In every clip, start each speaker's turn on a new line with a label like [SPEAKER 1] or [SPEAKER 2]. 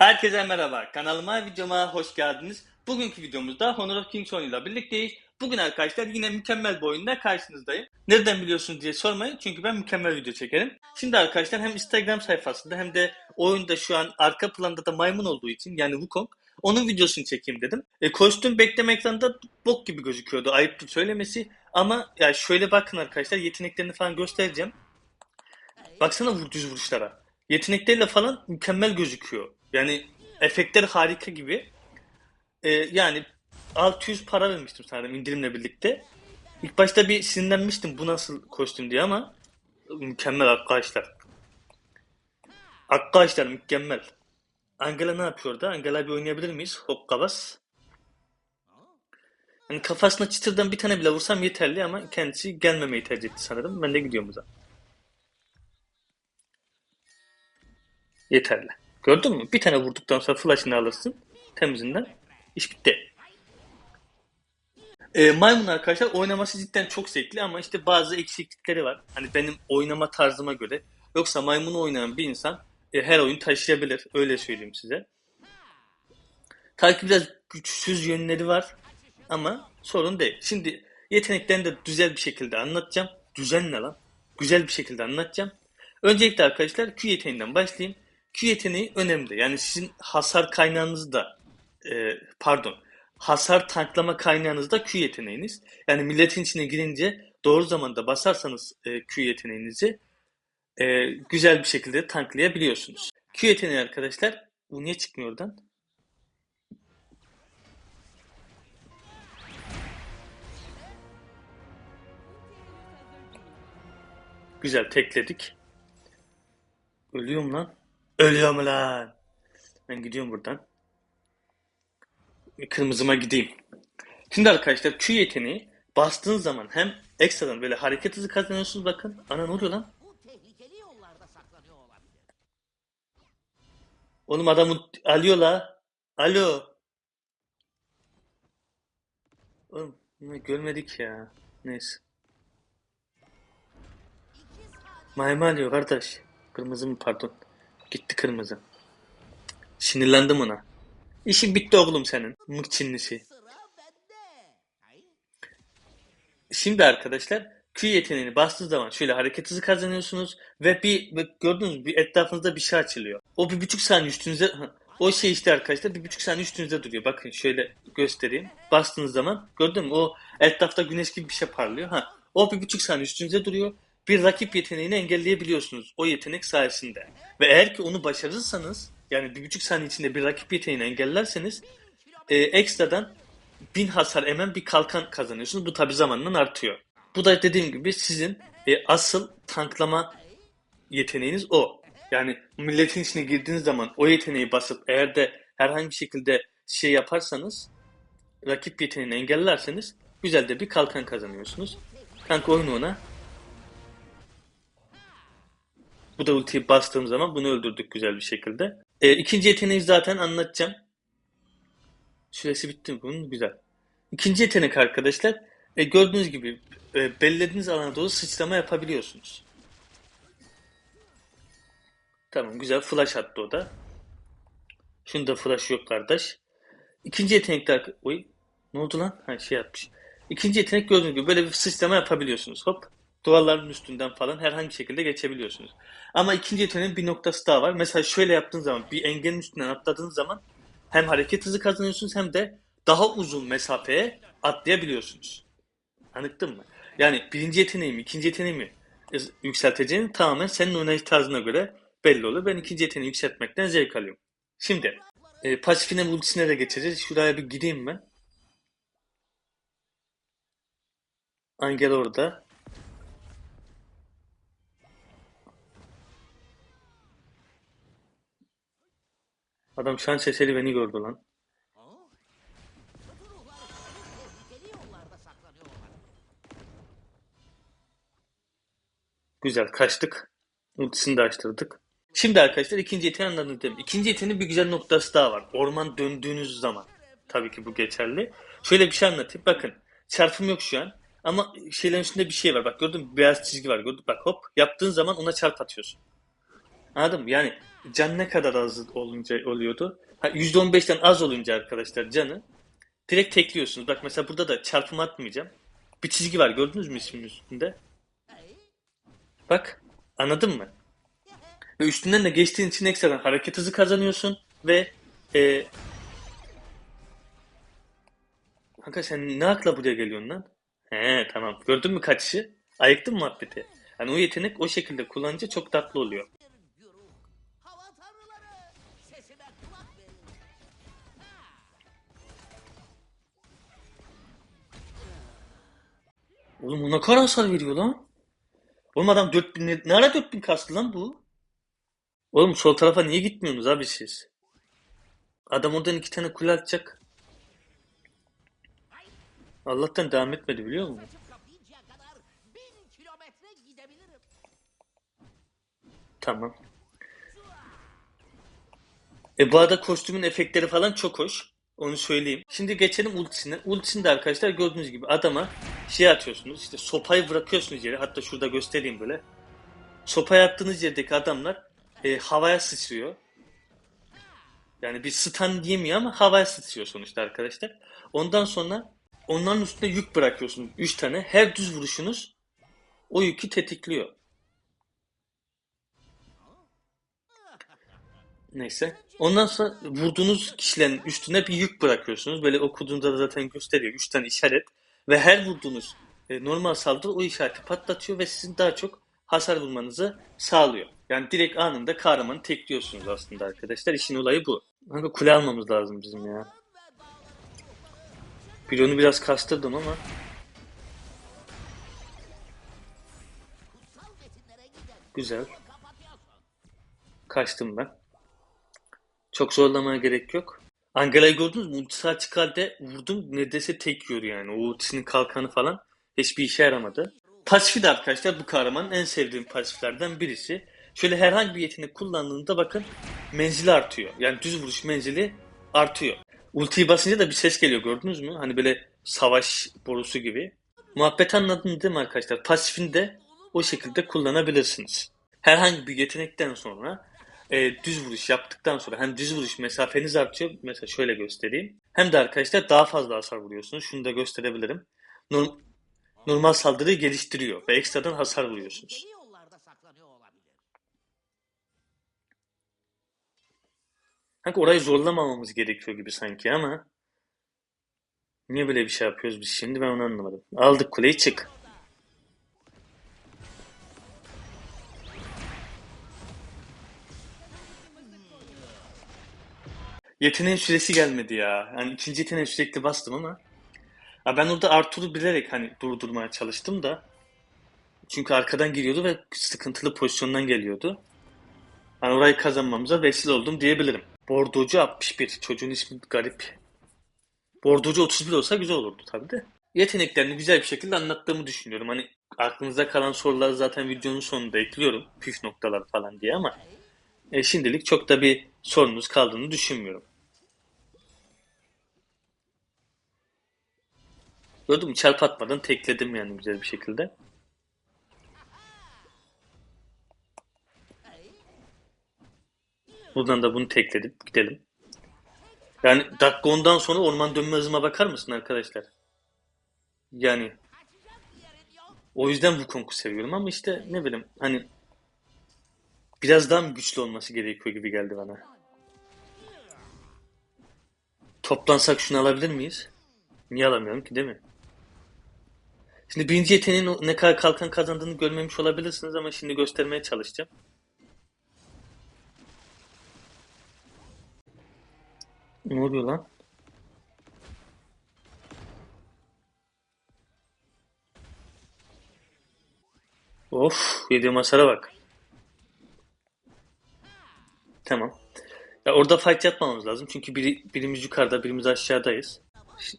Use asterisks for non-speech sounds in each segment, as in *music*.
[SPEAKER 1] Herkese merhaba. Kanalıma, videoma hoş geldiniz. Bugünkü videomuzda Honor of Kings oyunuyla birlikteyiz. Bugün arkadaşlar yine mükemmel bir oyunda karşınızdayım. Nereden biliyorsunuz diye sormayın çünkü ben mükemmel video çekerim. Şimdi arkadaşlar hem Instagram sayfasında hem de oyunda şu an arka planda da maymun olduğu için yani Wukong onun videosunu çekeyim dedim. E, kostüm bekleme ekranında bok gibi gözüküyordu ayıptır söylemesi. Ama ya şöyle bakın arkadaşlar yeteneklerini falan göstereceğim. Baksana düz vuruşlara. Yetenekleriyle falan mükemmel gözüküyor. Yani efektler harika gibi. Ee, yani 600 para vermiştim sanırım indirimle birlikte. İlk başta bir sinirlenmiştim bu nasıl kostüm diye ama mükemmel arkadaşlar. Arkadaşlar mükemmel. Angela ne yapıyor da? Angela bir oynayabilir miyiz? Hokkabaz. Hani kafasına çıtırdan bir tane bile vursam yeterli ama kendisi gelmemeyi tercih etti sanırım. Ben de gidiyorum o zaman. Yeterli. Gördün mü? Bir tane vurduktan sonra flash'ını alırsın. Temizinden. İş bitti. E, maymun arkadaşlar oynaması cidden çok zevkli ama işte bazı eksiklikleri var. Hani benim oynama tarzıma göre. Yoksa maymunu oynayan bir insan e, her oyun taşıyabilir. Öyle söyleyeyim size. Ki biraz güçsüz yönleri var ama sorun değil. Şimdi yeteneklerini de güzel bir şekilde anlatacağım. Düzenle lan. Güzel bir şekilde anlatacağım. Öncelikle arkadaşlar Q yeteneğinden başlayayım. Q yeteneği önemli. Yani sizin hasar kaynağınız da e, pardon hasar tanklama kaynağınız da Q yeteneğiniz. Yani milletin içine girince doğru zamanda basarsanız e, Q yeteneğinizi e, güzel bir şekilde tanklayabiliyorsunuz. Q yeteneği arkadaşlar bu niye çıkmıyor oradan? Güzel tekledik. Ölüyorum lan. Ölüyorum lan. Ben gidiyorum buradan. Kırmızıma gideyim. Şimdi arkadaşlar Q yeteneği bastığın zaman hem ekstradan böyle hareket hızı kazanıyorsunuz bakın. Ana ne oluyor lan? Oğlum adamı alıyor la. Alo. Oğlum görmedik ya. Neyse. Mayma alıyor kardeş. Kırmızı mı pardon. Gitti kırmızı. Sinirlendim ona. İşin bitti oğlum senin. Mık Çinlisi.
[SPEAKER 2] Sıra bende. Hayır.
[SPEAKER 1] Şimdi arkadaşlar Q yeteneğini bastığı zaman şöyle hareket hızı kazanıyorsunuz ve bir gördünüz mü bir etrafınızda bir şey açılıyor. O bir buçuk saniye üstünüze o şey işte arkadaşlar bir buçuk saniye üstünüzde duruyor. Bakın şöyle göstereyim. Bastığınız zaman gördün mü o etrafta güneş gibi bir şey parlıyor. Ha, o bir buçuk saniye üstünüze duruyor. Bir rakip yeteneğini engelleyebiliyorsunuz o yetenek sayesinde. Ve eğer ki onu başarırsanız yani bir buçuk saniye içinde bir rakip yeteneğini engellerseniz e, ekstradan bin hasar emen bir kalkan kazanıyorsunuz. Bu tabi zamanla artıyor. Bu da dediğim gibi sizin e, asıl tanklama yeteneğiniz o. Yani milletin içine girdiğiniz zaman o yeteneği basıp eğer de herhangi bir şekilde şey yaparsanız rakip yeteneğini engellerseniz güzel de bir kalkan kazanıyorsunuz. Kanka oyunu ona. Bu da ultiyi bastığım zaman bunu öldürdük güzel bir şekilde. E, ikinci yeteneği zaten anlatacağım. Süresi bitti mi bunun? Güzel. İkinci yetenek arkadaşlar. E, gördüğünüz gibi e, belirlediğiniz alana doğru sıçrama yapabiliyorsunuz. Tamam güzel flash attı o da. Şunda flash yok kardeş. İkinci yetenekler... Oy ne oldu lan? Ha şey yapmış. İkinci yetenek gördüğünüz gibi böyle bir sıçrama yapabiliyorsunuz. Hop duvarların üstünden falan herhangi şekilde geçebiliyorsunuz. Ama ikinci yeteneğin bir noktası daha var. Mesela şöyle yaptığınız zaman bir engelin üstünden atladığınız zaman hem hareket hızı kazanıyorsunuz hem de daha uzun mesafeye atlayabiliyorsunuz. Anlattın mı? Yani birinci yeteneğimi, ikinci yeteneğimi yükselteceğin tamamen senin oynayış tarzına göre belli olur. Ben ikinci yeteneği yükseltmekten zevk alıyorum. Şimdi e, pasifine ultisine de geçeceğiz. Şuraya bir gideyim ben. Angel orada. Adam şans eseri beni gördü lan. Güzel kaçtık. Ultisini de açtırdık. Şimdi arkadaşlar ikinci yeteneği anladım. İkinci yeteneğin bir güzel noktası daha var. Orman döndüğünüz zaman. Tabii ki bu geçerli. Şöyle bir şey anlatayım. Bakın çarpım yok şu an. Ama şeylerin üstünde bir şey var. Bak gördün mü? Beyaz çizgi var. Gördün? Bak hop yaptığın zaman ona çarp atıyorsun. Anladın mı? Yani can ne kadar az olunca oluyordu? Ha, %15'ten az olunca arkadaşlar canı direkt tekliyorsunuz. Bak mesela burada da çarpım atmayacağım. Bir çizgi var gördünüz mü ismin üstünde? Bak anladın mı? Ve üstünden de geçtiğin için ekstradan hareket hızı kazanıyorsun ve e, Kanka sen ne akla buraya geliyorsun lan? He tamam. Gördün mü kaçışı? Ayıktın mı muhabbeti? Yani o yetenek o şekilde kullanınca çok tatlı oluyor. Oğlum o ne kadar hasar veriyor lan? Oğlum adam 4000 ne, ne ara 4000 kastı lan bu? Oğlum sol tarafa niye gitmiyorsunuz abi siz? Adam oradan iki tane kule atacak. Allah'tan devam etmedi biliyor musun? Tamam. E bu arada kostümün efektleri falan çok hoş. Onu söyleyeyim. Şimdi geçelim ultisine. Ultisinde arkadaşlar gördüğünüz gibi adama şey atıyorsunuz. İşte sopayı bırakıyorsunuz yere. Hatta şurada göstereyim böyle. Sopayı attığınız yerdeki adamlar e, havaya sıçrıyor. Yani bir stun diyemiyor ama havaya sıçrıyor sonuçta arkadaşlar. Ondan sonra onların üstüne yük bırakıyorsunuz. 3 tane. Her düz vuruşunuz o yükü tetikliyor. Neyse. Ondan sonra vurduğunuz kişilerin üstüne bir yük bırakıyorsunuz. Böyle okuduğunda da zaten gösteriyor. Üç tane işaret. Ve her vurduğunuz e, normal saldırı o işareti patlatıyor ve sizin daha çok hasar vurmanızı sağlıyor. Yani direkt anında kahramanı tekliyorsunuz aslında arkadaşlar. İşin olayı bu. Kanka kule almamız lazım bizim ya. Bir biraz kastırdım ama güzel. Kaçtım ben. Çok zorlamaya gerek yok. Angela'yı gördünüz mü? Ultisi açık vurdum. Neredeyse tek yiyor yani. O ultisinin kalkanı falan hiçbir işe yaramadı. Pasifi de arkadaşlar bu kahramanın en sevdiğim pasiflerden birisi. Şöyle herhangi bir yetenek kullandığında bakın menzili artıyor. Yani düz vuruş menzili artıyor. Ultiyi basınca da bir ses geliyor gördünüz mü? Hani böyle savaş borusu gibi. Muhabbet anladınız değil mi arkadaşlar? Pasifini de o şekilde kullanabilirsiniz. Herhangi bir yetenekten sonra e, düz vuruş yaptıktan sonra hem düz vuruş mesafeniz artıyor. Mesela şöyle göstereyim. Hem de arkadaşlar daha fazla hasar vuruyorsunuz. Şunu da gösterebilirim. Norm- normal saldırıyı geliştiriyor ve ekstradan hasar vuruyorsunuz. Kanka orayı zorlamamamız gerekiyor gibi sanki ama niye böyle bir şey yapıyoruz biz şimdi ben onu anlamadım. Aldık kuleyi çık. Yeteneğin süresi gelmedi ya. Yani ikinci yeteneği sürekli bastım ama. Ya ben orada Arthur'u bilerek hani durdurmaya çalıştım da. Çünkü arkadan giriyordu ve sıkıntılı pozisyondan geliyordu. Hani orayı kazanmamıza vesile oldum diyebilirim. Bordocu 61. Çocuğun ismi garip. Bordocu 31 olsa güzel olurdu tabii de. Yeteneklerini güzel bir şekilde anlattığımı düşünüyorum. Hani aklınıza kalan soruları zaten videonun sonunda ekliyorum. Püf noktalar falan diye ama e, şimdilik çok da bir sorunuz kaldığını düşünmüyorum. Gördün mü? Çarp atmadan tekledim yani güzel bir şekilde. Buradan da bunu tekledik. Gidelim. Yani dakika sonra orman dönme hızıma bakar mısın arkadaşlar? Yani o yüzden Wukong'u seviyorum ama işte ne bileyim hani biraz daha mı güçlü olması gerekiyor gibi geldi bana. Toplansak şunu alabilir miyiz? Niye alamıyorum ki değil mi? Şimdi birinci yeteneğin ne kadar kalkan kazandığını görmemiş olabilirsiniz ama şimdi göstermeye çalışacağım. Ne oluyor lan? Of, yediğim hasara bak. Tamam. Ya orada fight yapmamamız lazım. Çünkü biri, birimiz yukarıda, birimiz aşağıdayız.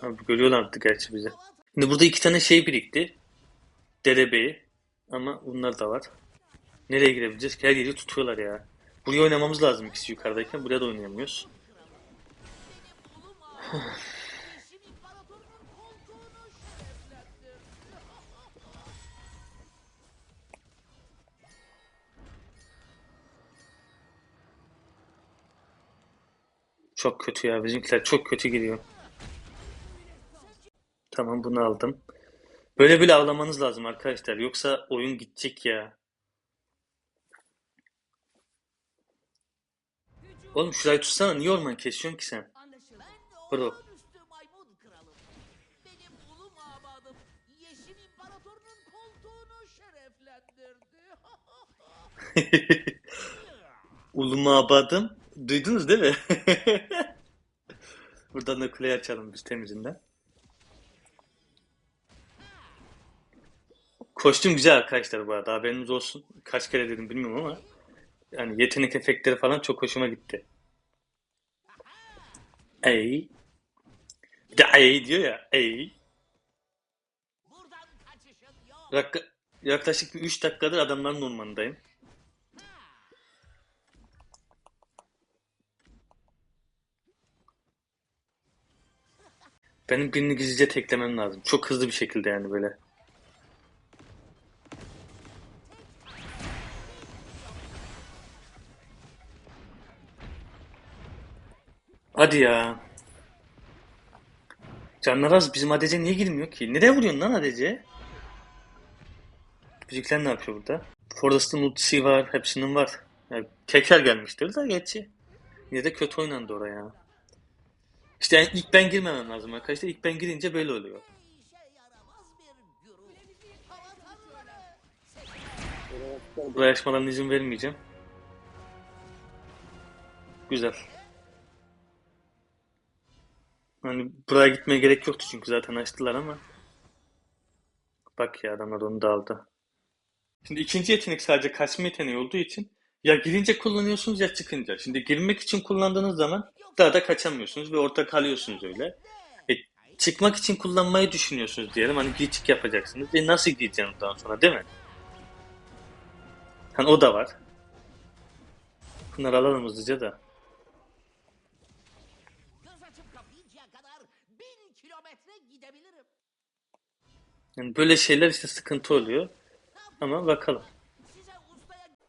[SPEAKER 1] Abi görüyorlardı gerçi bizi. Şimdi burada iki tane şey birikti. Derebeyi. Ama bunlar da var. Nereye girebileceğiz? Her yeri tutuyorlar ya. Buraya oynamamız lazım ikisi yukarıdayken. Buraya da oynayamıyoruz. çok kötü ya. Bizimkiler çok kötü giriyor. Tamam bunu aldım. Böyle böyle avlamanız lazım arkadaşlar. Yoksa oyun gidecek ya. Oğlum şurayı tutsana. Niye orman kesiyorsun ki sen? Bro. *laughs*
[SPEAKER 2] olağanüstü maymun kralım. Benim ulu mabadım Yeşil İmparatorunun koltuğunu şereflendirdi.
[SPEAKER 1] Uluma abadım. Duydunuz değil mi? *laughs* Buradan da kuleyi açalım biz temizinden. Kostüm güzel arkadaşlar bu arada haberiniz olsun. Kaç kere dedim bilmiyorum ama yani yetenek efektleri falan çok hoşuma gitti. Ey. Bir de ey diyor ya. Ey. Yak- yaklaşık bir 3 dakikadır adamların ormanındayım. Benim birini gizlice teklemem lazım. Çok hızlı bir şekilde yani böyle. Hadi ya. Canlar az bizim ADC niye girmiyor ki? Nereye vuruyorsun lan ADC? Bizimkiler ne yapıyor burada? Forrest'ın ultisi var, hepsinin var. Yani teker gelmiştir de gerçi. Yine de kötü oynandı oraya. İşte yani ilk ben girmemem lazım arkadaşlar. İlk ben girince böyle oluyor. Buraya açmalarına izin vermeyeceğim. Güzel. Hani buraya gitmeye gerek yoktu çünkü zaten açtılar ama. Bak ya adamlar onu da aldı. Şimdi ikinci yetenek sadece kaçma yeteneği olduğu için ya girince kullanıyorsunuz ya çıkınca. Şimdi girmek için kullandığınız zaman daha da kaçamıyorsunuz ve orada kalıyorsunuz öyle. E, çıkmak için kullanmayı düşünüyorsunuz diyelim. Hani geçik yapacaksınız. E nasıl gideceksiniz ondan sonra değil mi? Hani o da var. Bunları alalım hızlıca da.
[SPEAKER 2] Gidebilirim.
[SPEAKER 1] Yani böyle şeyler işte sıkıntı oluyor. Ama bakalım.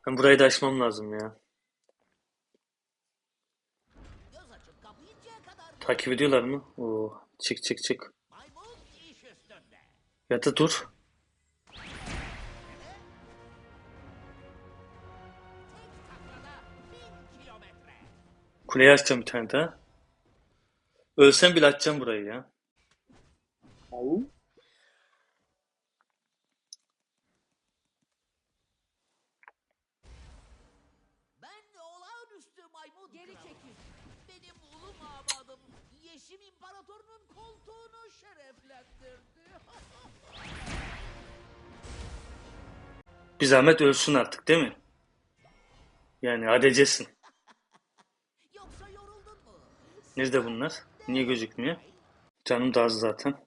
[SPEAKER 1] Ben burayı da açmam lazım ya. Takip ediyorlar mı? Oo, çık çık çık. Ya da dur. Kuleyi açacağım bir tane daha. Ölsem bile açacağım burayı ya.
[SPEAKER 2] Ben olağanüstü maymun Geri çekil. Benim ulu mabadım Yeşim İmparatorunun koltuğunu şereflendirdi. *laughs*
[SPEAKER 1] Bir zahmet ölsün artık değil mi? Yani adecesin. *laughs*
[SPEAKER 2] Yoksa yoruldun mu?
[SPEAKER 1] Nerede bunlar? Niye gözükmüyor? Canım da az zaten.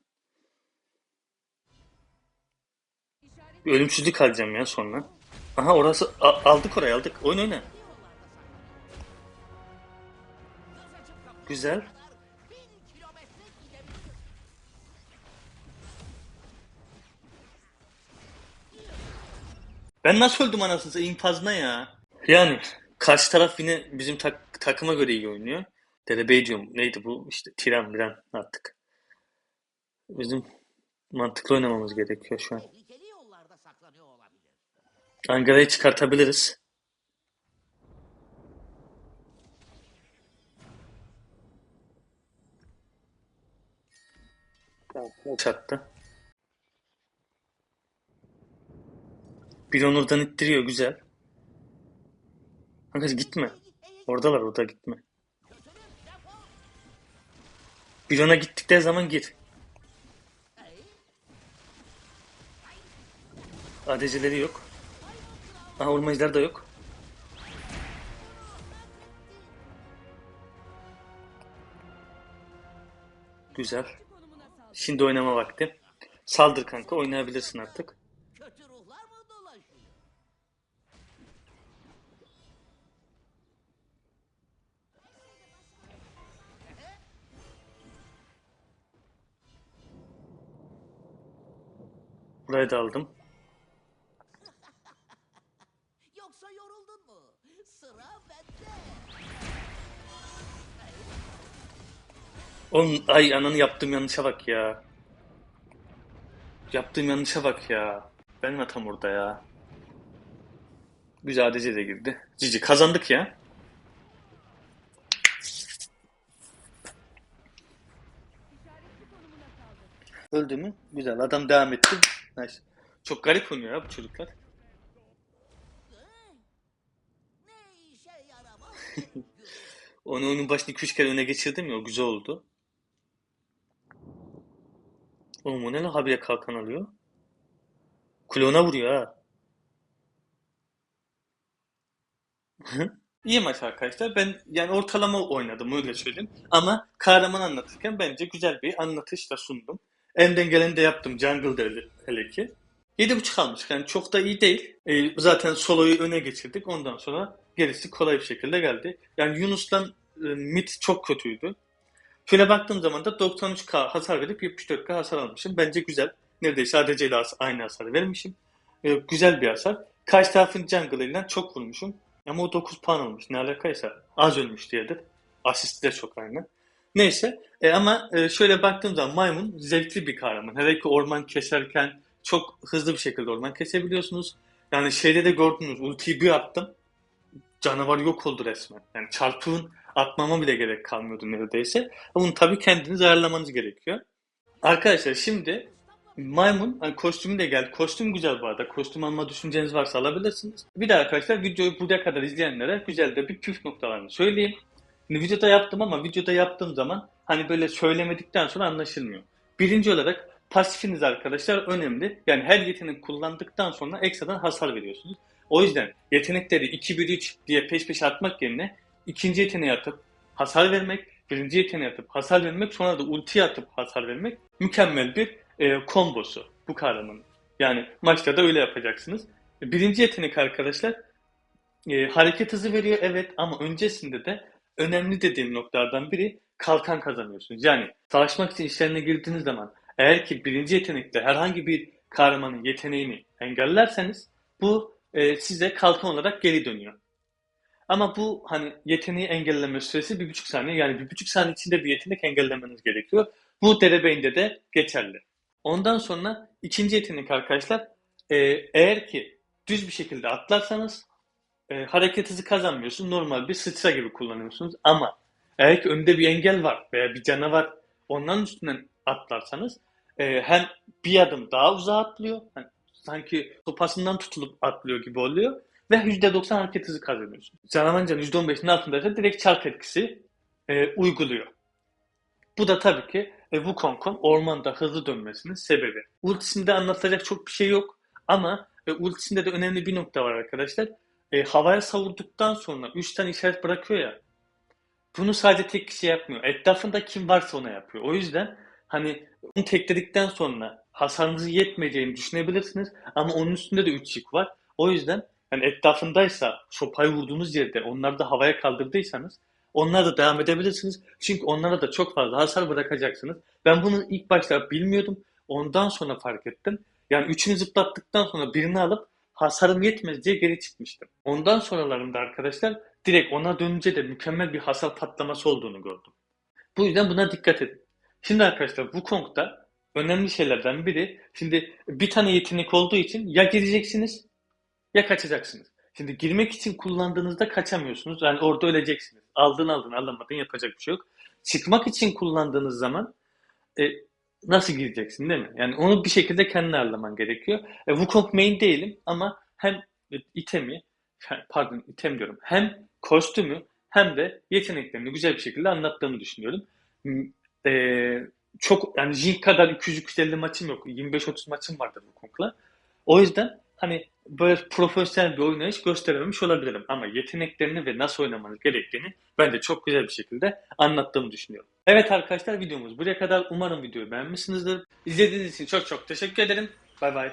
[SPEAKER 1] Bir ölümsüzlük alacağım ya sonra. Aha orası A- aldık orayı aldık. Oyun oyna. Güzel. Ben nasıl öldüm anasını satayım infazına ya. Yani karşı taraf yine bizim tak- takıma göre iyi oynuyor. Derebey diyorum. Neydi bu? İşte Tiran Miran artık. Bizim mantıklı oynamamız gerekiyor şu an. Angara'yı çıkartabiliriz. Çattı. Bir onurdan ittiriyor güzel. Kanka gitme. Oradalar orada gitme. Bir ona gittikleri zaman gir.
[SPEAKER 2] Ey,
[SPEAKER 1] ADC'leri yok. Aha ormancılar da yok. Güzel. Şimdi oynama vakti. Saldır kanka oynayabilirsin artık. Burayı da aldım. Oğlum ay ananı yaptığım yanlışa bak ya. Yaptığım yanlışa bak ya. Benim hatam orada ya. Güzel ADC de girdi. Cici kazandık ya. Öldü mü? Güzel. Adam devam etti. Nice. Çok garip oynuyor ya bu çocuklar. *laughs* Onu onun başını 2-3 kere öne geçirdim ya o güzel oldu. Oğlum o ne lan habire kalkan alıyor? Klona vuruyor ha. *laughs* İyi maç arkadaşlar. Ben yani ortalama oynadım öyle söyleyeyim. Ama kahraman anlatırken bence güzel bir anlatış da sundum. Elimden geleni de yaptım. Jungle'da hele, hele ki. 7.5 almış. Yani çok da iyi değil. Ee, zaten soloyu öne geçirdik. Ondan sonra gerisi kolay bir şekilde geldi. Yani Yunus'tan e, mid çok kötüydü. Şöyle baktığım zaman da 93k hasar verip 74k hasar almışım. Bence güzel. Neredeyse ADC ile aynı hasarı vermişim. Ee, güzel bir hasar. Karşı tarafın jungle'ıyla çok vurmuşum. Ama o 9 puan almış. Ne alakaysa az ölmüş diyedir. Asisti de çok aynı. Neyse e, ama e, şöyle baktığım zaman maymun zevkli bir kahraman. Hele ki orman keserken çok hızlı bir şekilde orman kesebiliyorsunuz. Yani şeyde de gördünüz ultiyi bir attım. Canavar yok oldu resmen. Yani çarpığın atmama bile gerek kalmıyordu neredeyse. Bunu tabii kendiniz ayarlamanız gerekiyor. Arkadaşlar şimdi maymun hani kostümü de geldi. Kostüm güzel bu arada. Kostüm alma düşünceniz varsa alabilirsiniz. Bir de arkadaşlar videoyu buraya kadar izleyenlere güzel de bir püf noktalarını söyleyeyim. Şimdi videoda yaptım ama videoda yaptığım zaman hani böyle söylemedikten sonra anlaşılmıyor. Birinci olarak pasifiniz arkadaşlar önemli. Yani her yetenek kullandıktan sonra ekstradan hasar veriyorsunuz. O yüzden yetenekleri 2-1-3 diye peş peşe atmak yerine ikinci yeteneği atıp hasar vermek, birinci yeteneği atıp hasar vermek, sonra da ulti atıp hasar vermek mükemmel bir e, kombosu bu kahramanın. Yani maçta da öyle yapacaksınız. Birinci yetenek arkadaşlar e, hareket hızı veriyor evet ama öncesinde de önemli dediğim noktalardan biri kalkan kazanıyorsunuz. Yani savaşmak için işlerine girdiğiniz zaman eğer ki birinci yetenekle herhangi bir kahramanın yeteneğini engellerseniz bu e, size kalkan olarak geri dönüyor. Ama bu hani yeteneği engelleme süresi bir buçuk saniye. Yani bir buçuk saniye içinde bir yetenek engellemeniz gerekiyor. Bu derebeyinde de geçerli. Ondan sonra ikinci yetenek arkadaşlar e, eğer ki düz bir şekilde atlarsanız e, hareket hızı kazanmıyorsun. Normal bir sıçra gibi kullanıyorsunuz. Ama eğer ki önünde bir engel var veya bir canavar ondan üstünden atlarsanız e, hem bir adım daha uzağa atlıyor. Hani sanki sopasından tutulup atlıyor gibi oluyor. Ve %90 hareket hızı kazanıyorsun. Canavarın canı %15'in altındaysa direkt çark etkisi e, uyguluyor. Bu da tabii ki e, Wukong'un ormanda hızlı dönmesinin sebebi. Ultisinde anlatacak çok bir şey yok. Ama e, ultisinde de önemli bir nokta var arkadaşlar. E, havaya savurduktan sonra 3 tane işaret bırakıyor ya. Bunu sadece tek kişi yapmıyor. Etrafında kim varsa ona yapıyor. O yüzden hani onu tekledikten sonra hasarınızı yetmeyeceğini düşünebilirsiniz. Ama onun üstünde de 3 yık var. O yüzden yani etrafındaysa sopayı vurduğunuz yerde onları da havaya kaldırdıysanız onlara da devam edebilirsiniz. Çünkü onlara da çok fazla hasar bırakacaksınız. Ben bunu ilk başta bilmiyordum. Ondan sonra fark ettim. Yani üçünü zıplattıktan sonra birini alıp hasarım yetmez diye geri çıkmıştım. Ondan sonralarında arkadaşlar direkt ona dönünce de mükemmel bir hasar patlaması olduğunu gördüm. Bu yüzden buna dikkat edin. Şimdi arkadaşlar Wukong'da önemli şeylerden biri şimdi bir tane yetenek olduğu için ya gireceksiniz ya kaçacaksınız. Şimdi girmek için kullandığınızda kaçamıyorsunuz. Yani orada öleceksiniz. Aldın aldın alamadın yapacak bir şey yok. Çıkmak için kullandığınız zaman e, nasıl gireceksin değil mi? Yani onu bir şekilde kendine ayarlaman gerekiyor. E, Wukong main değilim ama hem itemi pardon item diyorum hem kostümü hem de yeteneklerini güzel bir şekilde anlattığımı düşünüyorum. E, çok yani Jin kadar 200-250 maçım yok. 25-30 maçım vardır Wukong'la. O yüzden hani böyle profesyonel bir oynayış gösterememiş olabilirim. Ama yeteneklerini ve nasıl oynamanız gerektiğini bence çok güzel bir şekilde anlattığımı düşünüyorum. Evet arkadaşlar videomuz buraya kadar. Umarım videoyu beğenmişsinizdir. İzlediğiniz için çok çok teşekkür ederim. Bay bay.